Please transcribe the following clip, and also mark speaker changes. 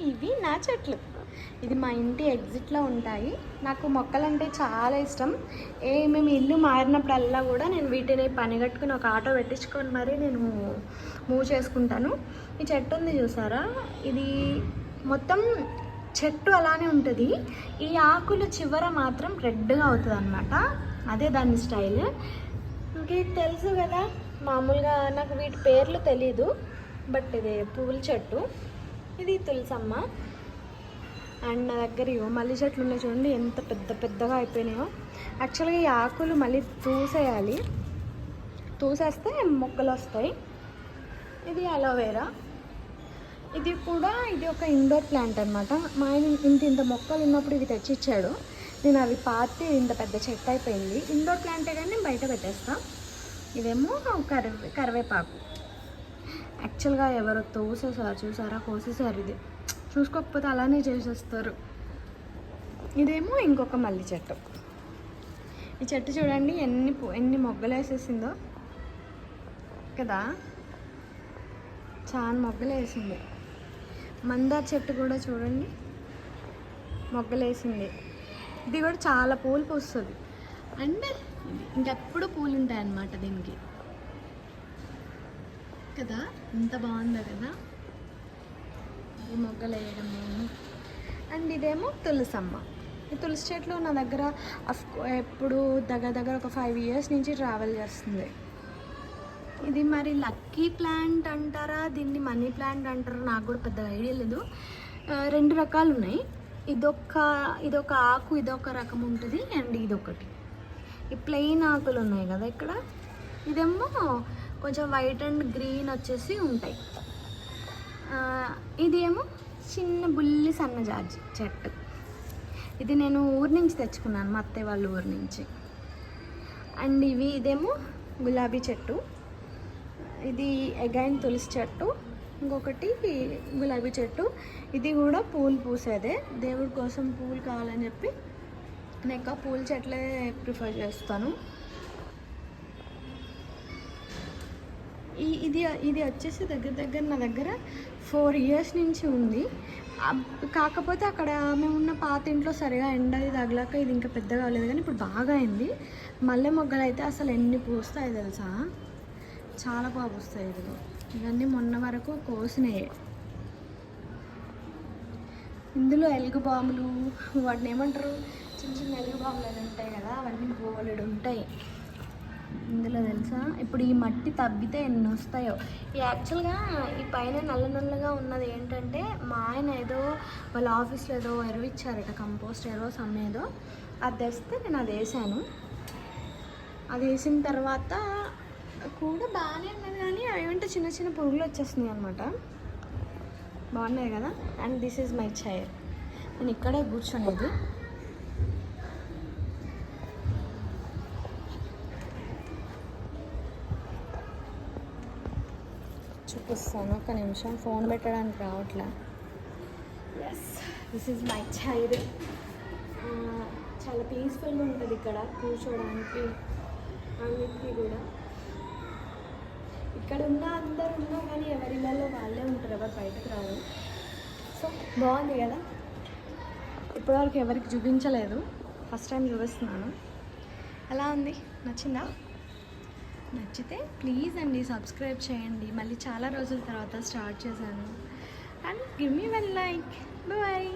Speaker 1: ఇవి నా చెట్లు. ఇది మా ఇంటి ఎగ్జిట్లో ఉంటాయి. నాకు మొక్కలంటే చాలా ఇష్టం. ఏ మేము ఇల్లు మారినప్పుడల్లా కూడా నేను వీటిని పనిగట్టుకుని ఒక ఆటో పెట్టించుకొని మరీ నేను మూవ్ చేసుకుంటాను. ఈ చెట్టు ఉంది చూసారా? ఇది మొత్తం చెట్టు అలానే ఉంటుంది. ఈ ఆకులు చివర మాత్రం రెడ్గా అవుతుంది అనమాట అదే దాని స్టైల్. ఇంకే తెలుసు కదా? మామూలుగా నాకు వీటి పేర్లు తెలీదు. బట్ ఇది పూల చెట్టు. ఇది తులసమ్మ. అండ్ నా దగ్గర ఇవో మల్లి చెట్లు ఉన్నాయి చూడండి ఎంత పెద్ద పెద్దగా అయిపోయినాయో. యాక్చువల్గా ఈ ఆకులు మళ్ళీ తూసేయాలి. తూసేస్తే మొక్కలు వస్తాయి. ఇది అలోవేరా. ఇది కూడా ఇది ఒక ఇండోర్ ప్లాంట్ అనమాట మా ఆయన ఇంత ఇంత మొక్కలు ఉన్నప్పుడు ఇవి తెచ్చిచ్చాడు. నేను అవి పాతి ఇంత పెద్ద చెట్టు అయిపోయింది. ఇండోర్ ప్లాంటే కానీ నేను బయట పెట్టేస్తాను ఇదేమో కరివే కరివేపాకు. యాక్చువల్గా ఎవరో తోసేసారు చూసారా? కోసేసారు ఇది. చూసుకోకపోతే అలానే చేసేస్తారు. ఇదేమో ఇంకొక మల్లి చెట్టు. ఈ చెట్టు చూడండి ఎన్ని ఎన్ని మొగ్గలు వేసేసిందో కదా? చాలా మొగ్గలు వేసింది మందార చెట్టు కూడా చూడండి. మొగ్గలు వేసింది ఇది కూడా చాలా పూలు పూస్తుంది. అంటే ఇంకెప్పుడు పూలు ఉంటాయన్నమాట దీనికి. కదా? ఎంత బాగుందో కదా? ఈ మొగ్గలు వేయడము. అండ్ ఇదేమో తులసమ్మ. ఈ తులసి చెట్లు నా దగ్గర ఎప్పుడు దగ్గర దగ్గర ఒక ఫైవ్ ఇయర్స్ నుంచి ట్రావెల్ చేస్తుంది. ఇది మరి లక్కీ ప్లాంట్ అంటారా? దీన్ని మనీ ప్లాంట్ అంటారా నాకు కూడా పెద్దగా ఐడియా లేదు. రెండు రకాలు ఉన్నాయి. ఇదొక ఇదొక ఆకు ఇదొక రకం ఉంటుంది. అండ్ ఇదొకటి. ఈ ప్లెయిన్ ఆకులు ఉన్నాయి కదా ఇక్కడ. ఇదేమో కొంచెం వైట్ అండ్ గ్రీన్ వచ్చేసి ఉంటాయి. ఇదేమో ఇది ఏమో చిన్న బుల్లి సన్న సన్నజాజి చెట్టు. ఇది నేను ఊరి నుంచి తెచ్చుకున్నాను మా అత్తయ్య వాళ్ళ ఊరి నుంచి. అండ్ ఇవి ఇదేమో గులాబీ చెట్టు. ఇది అగైన్ తులసి చెట్టు. ఇంకొకటి గులాబీ చెట్టు. ఇది కూడా పూలు పూసేదే. దేవుడి కోసం పూలు కావాలని చెప్పి నేను ఎక్కువ పూల చెట్లే ప్రిఫర్ చేస్తాను. ఈ ఇది ఇది వచ్చేసి దగ్గర దగ్గర నా దగ్గర ఫోర్ ఇయర్స్ నుంచి ఉంది. కాకపోతే అక్కడ మేము ఉన్న పాత ఇంట్లో సరిగా ఎండ అది తగలాక ఇది ఇంకా పెద్దగా అవ్వలేదు కానీ ఇప్పుడు బాగా అయింది. మల్లె మొగ్గలు అయితే అసలు ఎన్ని పూస్తాయి తెలుసా? చాలా బాగా పూస్తాయి ఇదిగో ఇవన్నీ మొన్న వరకు కోసినాయి. ఇందులో ఎలుగు బాములు వాటిని ఏమంటారు? చిన్న చిన్న ఎలుగు బాంబులు ఉంటాయి కదా అవన్నీ బోలెడు ఉంటాయి. ఇందులో తెలుసా? ఇప్పుడు ఈ మట్టి తవ్వితే ఎన్ని వస్తాయో ఈ యాక్చువల్గా ఈ పైన నల్ల నల్లగా ఉన్నది ఏంటంటే మా ఆయన ఏదో వాళ్ళ ఆఫీస్లో ఏదో ఎరువు ఇచ్చారట కంపోస్ట్ ఎరువు సమ్ ఏదో అది తెస్తే నేను అది వేసాను. అది వేసిన తర్వాత కూడా బాగానే ఉన్నది కానీ అవి ఏమంటే చిన్న చిన్న పురుగులు వచ్చేస్తున్నాయి అనమాట బాగున్నాయి కదా? And this is my chair. నేను ఇక్కడే కూర్చునేది చూపిస్తాను. ఒక నిమిషం. ఫోన్ పెట్టడానికి రావట్లే? Yes this is my chair చాలా పీస్ఫుల్గా ఉంటుంది ఇక్కడ కూర్చోడానికి అన్నిటికీ కూడా. ఇక్కడ ఉన్న అందరు ఉన్నా కానీ ఎవరిళ్ళలో వాళ్ళే ఉంటారు ఎవరు బయటకు రారు. సో బాగుంది కదా? ఇప్పటివరకు ఎవరికి చూపించలేదు. ఫస్ట్ టైం చూపిస్తున్నాను. ఎలా ఉంది? నచ్చిందా? నచ్చితే ప్లీజ్ అండి సబ్స్క్రైబ్ చేయండి. మళ్ళీ చాలా రోజుల తర్వాత స్టార్ట్ చేశాను. And give me one like boy